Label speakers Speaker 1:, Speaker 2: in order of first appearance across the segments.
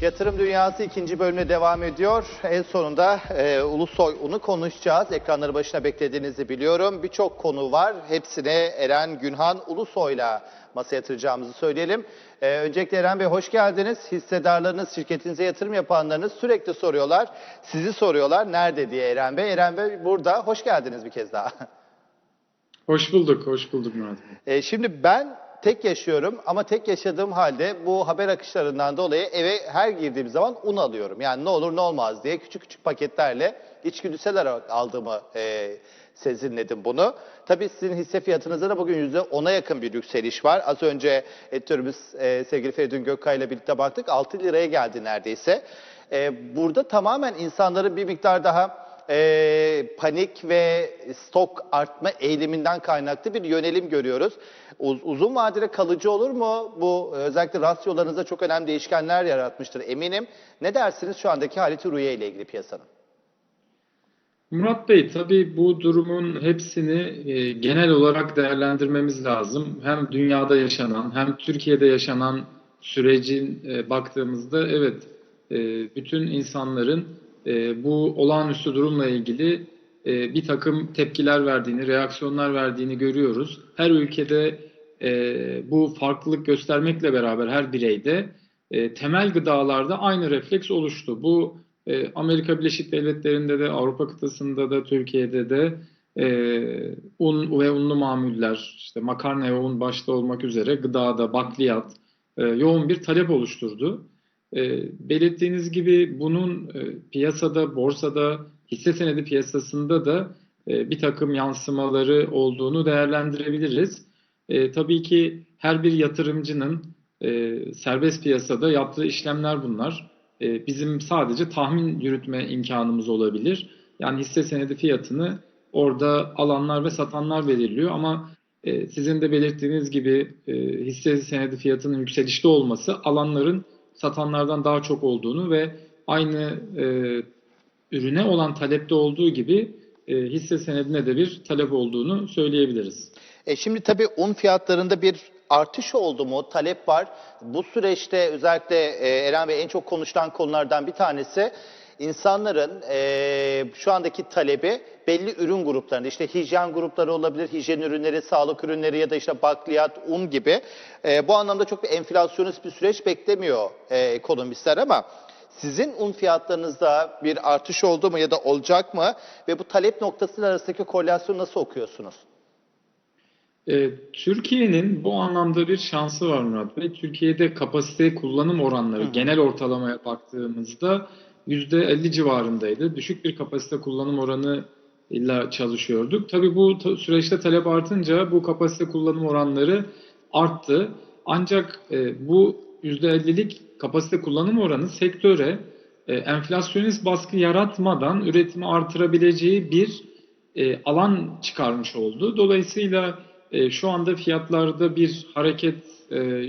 Speaker 1: Yatırım Dünyası ikinci bölümüne devam ediyor. En sonunda e, Ulusoy Un'u konuşacağız. Ekranları başına beklediğinizi biliyorum. Birçok konu var. Hepsine Eren Günhan Ulusoy'la masaya yatıracağımızı söyleyelim. E, öncelikle Eren Bey hoş geldiniz. Hissedarlarınız, şirketinize yatırım yapanlarınız sürekli soruyorlar. Sizi soruyorlar. Nerede diye Eren Bey. Eren Bey burada. Hoş geldiniz bir kez daha.
Speaker 2: Hoş bulduk, hoş bulduk Murat Bey.
Speaker 1: E, şimdi ben tek yaşıyorum ama tek yaşadığım halde bu haber akışlarından dolayı eve her girdiğim zaman un alıyorum. Yani ne olur ne olmaz diye küçük küçük paketlerle içgüdüsel olarak aldığımı e, sezinledim bunu. Tabii sizin hisse fiyatınızda da bugün %10'a yakın bir yükseliş var. Az önce editörümüz e, sevgili Feridun Gökkay ile birlikte baktık 6 liraya geldi neredeyse. E, burada tamamen insanların bir miktar daha e, panik ve stok artma eğiliminden kaynaklı bir yönelim görüyoruz. Uz- uzun vadede kalıcı olur mu? Bu özellikle rasyolarınızda çok önemli değişkenler yaratmıştır eminim. Ne dersiniz şu andaki haleti rüye ile ilgili piyasanın?
Speaker 2: Murat Bey, tabii bu durumun hepsini e, genel olarak değerlendirmemiz lazım. Hem dünyada yaşanan hem Türkiye'de yaşanan sürecin e, baktığımızda evet e, bütün insanların e, bu olağanüstü durumla ilgili e, bir takım tepkiler verdiğini, reaksiyonlar verdiğini görüyoruz. Her ülkede e, bu farklılık göstermekle beraber her bireyde e, temel gıdalarda aynı refleks oluştu. Bu e, Amerika Birleşik Devletleri'nde de, Avrupa kıtasında da, Türkiye'de de e, un ve unlu mamuller, işte makarna ve un başta olmak üzere gıdada, bakliyat e, yoğun bir talep oluşturdu. E, belirttiğiniz gibi bunun e, piyasada, borsada, hisse senedi piyasasında da e, bir takım yansımaları olduğunu değerlendirebiliriz. E, tabii ki her bir yatırımcının e, serbest piyasada yaptığı işlemler bunlar. E, bizim sadece tahmin yürütme imkanımız olabilir. Yani hisse senedi fiyatını orada alanlar ve satanlar belirliyor ama e, sizin de belirttiğiniz gibi e, hisse senedi fiyatının yükselişte olması alanların satanlardan daha çok olduğunu ve aynı e, ürüne olan talepte olduğu gibi e, hisse senedine de bir talep olduğunu söyleyebiliriz.
Speaker 1: E şimdi tabii un fiyatlarında bir artış oldu mu? Talep var. Bu süreçte özellikle e, Eren Bey en çok konuşulan konulardan bir tanesi insanların e, şu andaki talebi belli ürün gruplarında işte hijyen grupları olabilir, hijyen ürünleri, sağlık ürünleri ya da işte bakliyat, un gibi. E, bu anlamda çok bir enflasyonist bir süreç beklemiyor e, ekonomistler ama sizin un fiyatlarınızda bir artış oldu mu ya da olacak mı? Ve bu talep noktasının arasındaki korelasyonu nasıl okuyorsunuz?
Speaker 2: E, Türkiye'nin bu anlamda bir şansı var Murat Bey. Türkiye'de kapasite kullanım oranları genel ortalamaya baktığımızda %50 civarındaydı. Düşük bir kapasite kullanım oranı ile çalışıyorduk. Tabii bu süreçte talep artınca bu kapasite kullanım oranları arttı. Ancak e, bu %50'lik kapasite kullanım oranı sektöre e, enflasyonist baskı yaratmadan üretimi artırabileceği bir e, alan çıkarmış oldu. Dolayısıyla e, şu anda fiyatlarda bir hareket,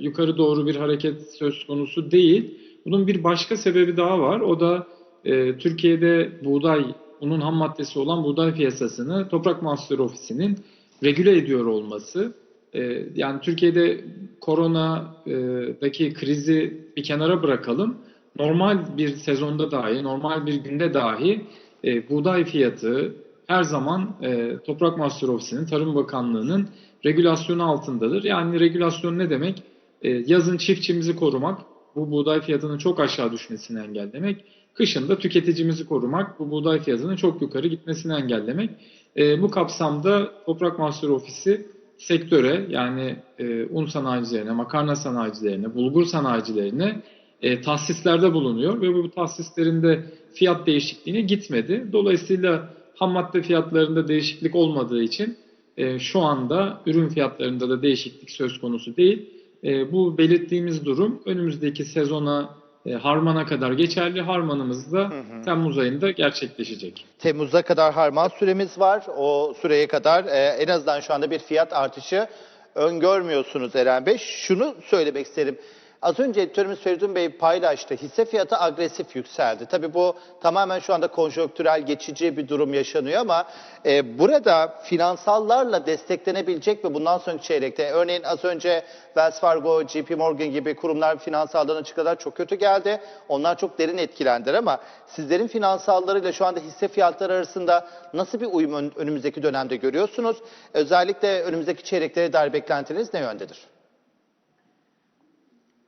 Speaker 2: yukarı doğru bir hareket söz konusu değil. Bunun bir başka sebebi daha var. O da e, Türkiye'de buğday, unun ham maddesi olan buğday piyasasını Toprak Mahsulleri Ofisi'nin regüle ediyor olması. E, yani Türkiye'de koronadaki krizi bir kenara bırakalım. Normal bir sezonda dahi, normal bir günde dahi e, buğday fiyatı her zaman e, Toprak Mahsulleri Ofisi'nin, Tarım Bakanlığı'nın regülasyonu altındadır. Yani regülasyon ne demek? E, yazın çiftçimizi korumak, bu buğday fiyatının çok aşağı düşmesini engellemek. Kışın da tüketicimizi korumak, bu buğday fiyatının çok yukarı gitmesini engellemek. E, bu kapsamda Toprak Mahsulleri Ofisi sektöre yani e, un sanayicilerine, makarna sanayicilerine, bulgur sanayicilerine e, tahsislerde bulunuyor ve bu tahsislerinde fiyat değişikliğine gitmedi. Dolayısıyla ham madde fiyatlarında değişiklik olmadığı için e, şu anda ürün fiyatlarında da değişiklik söz konusu değil. E, bu belirttiğimiz durum önümüzdeki sezona e, harmana kadar geçerli. Harmanımız da Temmuz ayında gerçekleşecek.
Speaker 1: Temmuz'a kadar harman süremiz var. O süreye kadar e, en azından şu anda bir fiyat artışı öngörmüyorsunuz Eren Bey. Şunu söylemek isterim. Az önce editörümüz Feridun Bey paylaştı. Hisse fiyatı agresif yükseldi. Tabii bu tamamen şu anda konjonktürel geçici bir durum yaşanıyor ama e, burada finansallarla desteklenebilecek mi bundan sonraki çeyrekte? Örneğin az önce Wells Fargo, JP Morgan gibi kurumlar finansaldan açıkladılar çok kötü geldi. Onlar çok derin etkilendiler ama sizlerin finansallarıyla şu anda hisse fiyatları arasında nasıl bir uyum ön- önümüzdeki dönemde görüyorsunuz? Özellikle önümüzdeki çeyreklere dair beklentiniz ne yöndedir?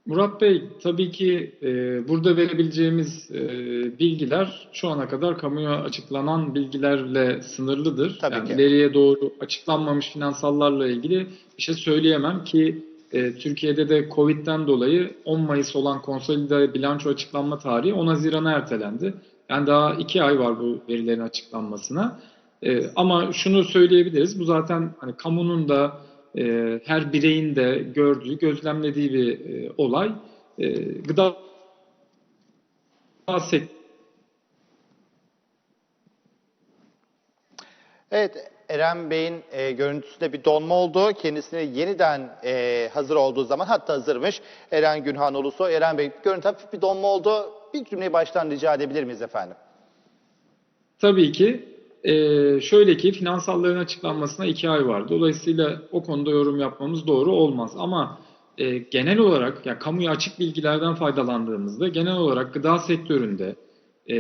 Speaker 2: Murat Bey, tabii ki e, burada verebileceğimiz e, bilgiler şu ana kadar kamuya açıklanan bilgilerle sınırlıdır.
Speaker 1: Tabii
Speaker 2: yani
Speaker 1: ki.
Speaker 2: ileriye doğru açıklanmamış finansallarla ilgili bir şey söyleyemem ki e, Türkiye'de de Covid'den dolayı 10 Mayıs olan konsolide bilanço açıklanma tarihi 10 Haziran'a ertelendi. Yani daha 2 ay var bu verilerin açıklanmasına. E, ama şunu söyleyebiliriz, bu zaten hani kamunun da e, her bireyin de gördüğü, gözlemlediği bir e, olay. E, gıda
Speaker 1: Evet, Eren Bey'in e, görüntüsünde bir donma oldu. Kendisine yeniden e, hazır olduğu zaman, hatta hazırmış Eren Günhan Ulusoy. Eren Bey, görüntü hafif bir donma oldu. Bir cümleyi baştan rica edebilir miyiz efendim?
Speaker 2: Tabii ki e, şöyle ki finansalların açıklanmasına iki ay var. Dolayısıyla o konuda yorum yapmamız doğru olmaz. Ama e, genel olarak ya kamuya açık bilgilerden faydalandığımızda genel olarak gıda sektöründe e,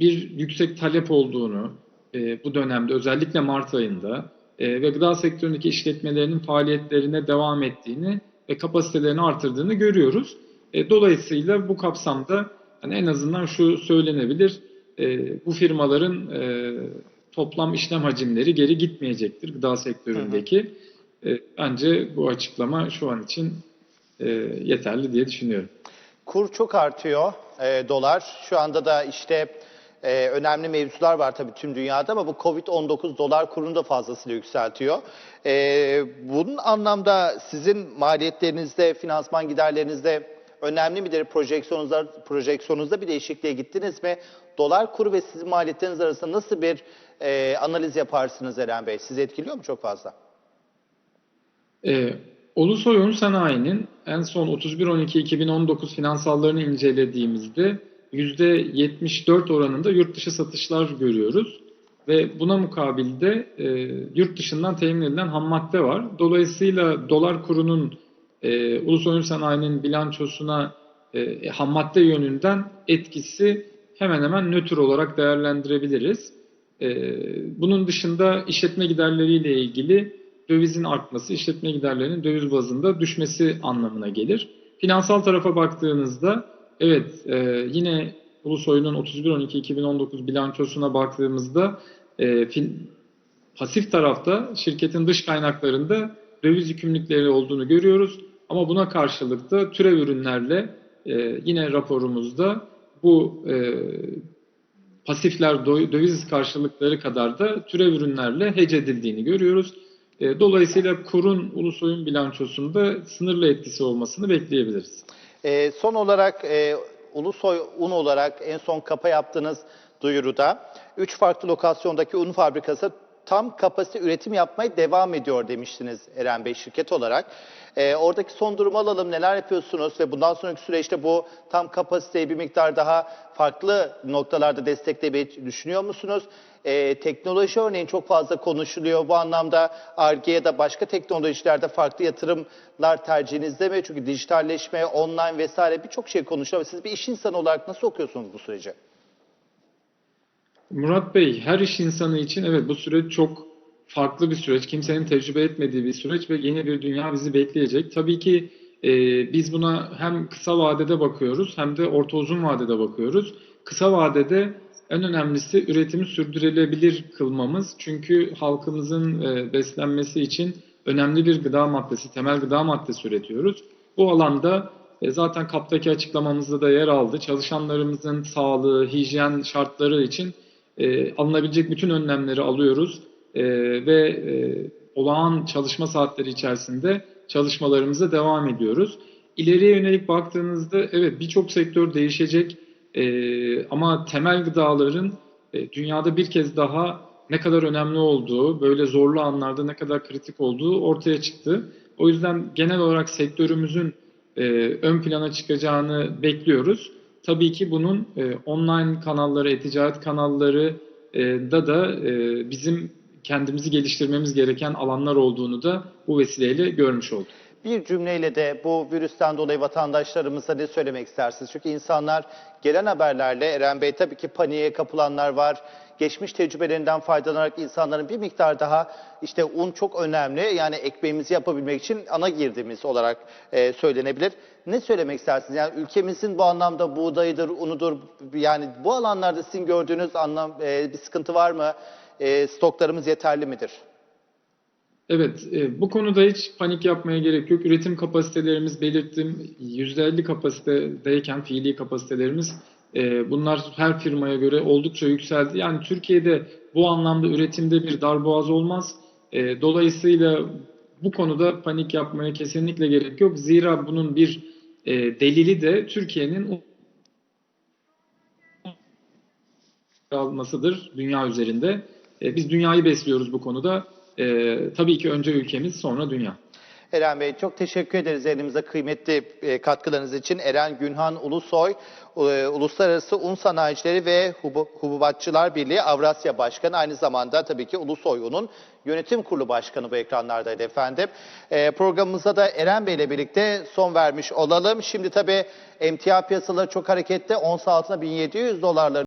Speaker 2: bir yüksek talep olduğunu e, bu dönemde özellikle Mart ayında e, ve gıda sektöründeki işletmelerinin faaliyetlerine devam ettiğini ve kapasitelerini artırdığını görüyoruz. E, dolayısıyla bu kapsamda hani en azından şu söylenebilir e, bu firmaların e, toplam işlem hacimleri geri gitmeyecektir gıda sektöründeki. E, bence bu açıklama şu an için e, yeterli diye düşünüyorum.
Speaker 1: Kur çok artıyor, e, dolar. Şu anda da işte e, önemli mevzular var tabii tüm dünyada ama bu Covid-19 dolar kurunu da fazlasıyla yükseltiyor. E, bunun anlamda sizin maliyetlerinizde, finansman giderlerinizde önemli midir? Projeksiyonunuzda, projeksiyonunuzda bir değişikliğe gittiniz mi? Dolar kuru ve sizin maliyetleriniz arasında nasıl bir e, analiz yaparsınız Eren Bey? Sizi etkiliyor mu çok fazla?
Speaker 2: E, Ulusoy Un Sanayi'nin en son 31-12-2019 finansallarını incelediğimizde %74 oranında yurt dışı satışlar görüyoruz. Ve buna mukabilde e, yurt dışından temin edilen ham madde var. Dolayısıyla dolar kurunun e, Ulusoy Un Sanayi'nin bilançosuna e, ham madde yönünden etkisi hemen hemen nötr olarak değerlendirebiliriz. E, bunun dışında işletme giderleriyle ilgili dövizin artması işletme giderlerinin döviz bazında düşmesi anlamına gelir. Finansal tarafa baktığınızda evet e, yine Ulusoy'un 31-12-2019 bilançosuna baktığımızda e, pasif tarafta şirketin dış kaynaklarında döviz yükümlülükleri olduğunu görüyoruz. Ama buna karşılık da türev ürünlerle e, yine raporumuzda bu e, pasifler döviz karşılıkları kadar da türev ürünlerle hece edildiğini görüyoruz. E, Dolayısıyla kurun Ulusoy'un bilançosunda sınırlı etkisi olmasını bekleyebiliriz.
Speaker 1: E, son olarak e, Ulusoy Un olarak en son kapa yaptığınız duyuruda 3 farklı lokasyondaki un fabrikası tam kapasite üretim yapmaya devam ediyor demiştiniz Eren Bey şirket olarak. E, oradaki son durumu alalım neler yapıyorsunuz ve bundan sonraki süreçte bu tam kapasiteyi bir miktar daha farklı noktalarda desteklemeyi düşünüyor musunuz? E, teknoloji örneğin çok fazla konuşuluyor. Bu anlamda ARGE ya da başka teknolojilerde farklı yatırımlar tercihinizde mi? Çünkü dijitalleşme, online vesaire birçok şey konuşuluyor. Siz bir iş insanı olarak nasıl okuyorsunuz bu süreci?
Speaker 2: Murat Bey, her iş insanı için evet bu süreç çok farklı bir süreç. Kimsenin tecrübe etmediği bir süreç ve yeni bir dünya bizi bekleyecek. Tabii ki e, biz buna hem kısa vadede bakıyoruz hem de orta uzun vadede bakıyoruz. Kısa vadede en önemlisi üretimi sürdürülebilir kılmamız. Çünkü halkımızın e, beslenmesi için önemli bir gıda maddesi, temel gıda maddesi üretiyoruz. Bu alanda e, zaten kaptaki açıklamamızda da yer aldı. Çalışanlarımızın sağlığı, hijyen şartları için e, alınabilecek bütün önlemleri alıyoruz E, ve e, olağan çalışma saatleri içerisinde çalışmalarımıza devam ediyoruz. İleriye yönelik baktığınızda evet birçok sektör değişecek E, ama temel gıdaların e, dünyada bir kez daha ne kadar önemli olduğu, böyle zorlu anlarda ne kadar kritik olduğu ortaya çıktı. O yüzden genel olarak sektörümüzün e, ön plana çıkacağını bekliyoruz. Tabii ki bunun e, online kanalları, e-ticaret kanalları e, da da e, bizim kendimizi geliştirmemiz gereken alanlar olduğunu da bu vesileyle görmüş olduk.
Speaker 1: Bir cümleyle de bu virüsten dolayı vatandaşlarımıza ne söylemek istersiniz? Çünkü insanlar gelen haberlerle Eren Bey tabii ki paniğe kapılanlar var. Geçmiş tecrübelerinden faydalanarak insanların bir miktar daha işte un çok önemli. Yani ekmeğimizi yapabilmek için ana girdimiz olarak e, söylenebilir. Ne söylemek istersiniz? Yani ülkemizin bu anlamda buğdayıdır, unudur. Yani bu alanlarda sizin gördüğünüz anlam e, bir sıkıntı var mı? E, stoklarımız yeterli midir?
Speaker 2: Evet, e, bu konuda hiç panik yapmaya gerek yok. Üretim kapasitelerimiz belirttim. %50 kapasitedeyken fiili kapasitelerimiz e, bunlar her firmaya göre oldukça yükseldi. Yani Türkiye'de bu anlamda üretimde bir darboğaz olmaz. Dolayısıyla bu konuda panik yapmaya kesinlikle gerek yok. Zira bunun bir delili de Türkiye'nin almasıdır dünya üzerinde. E, Biz dünyayı besliyoruz bu konuda. E, tabii ki önce ülkemiz sonra dünya.
Speaker 1: Eren Bey çok teşekkür ederiz elimize kıymetli e, katkılarınız için. Eren Günhan Ulusoy, e, Uluslararası Un Sanayicileri ve Hubu- Hububatçılar Birliği Avrasya Başkanı. Aynı zamanda tabii ki Ulusoy Un'un yönetim kurulu başkanı bu ekranlardaydı efendim. Programımıza da Eren Bey ile birlikte son vermiş olalım. Şimdi tabii emtia piyasaları çok hareketli. Ons altına 1700 dolarları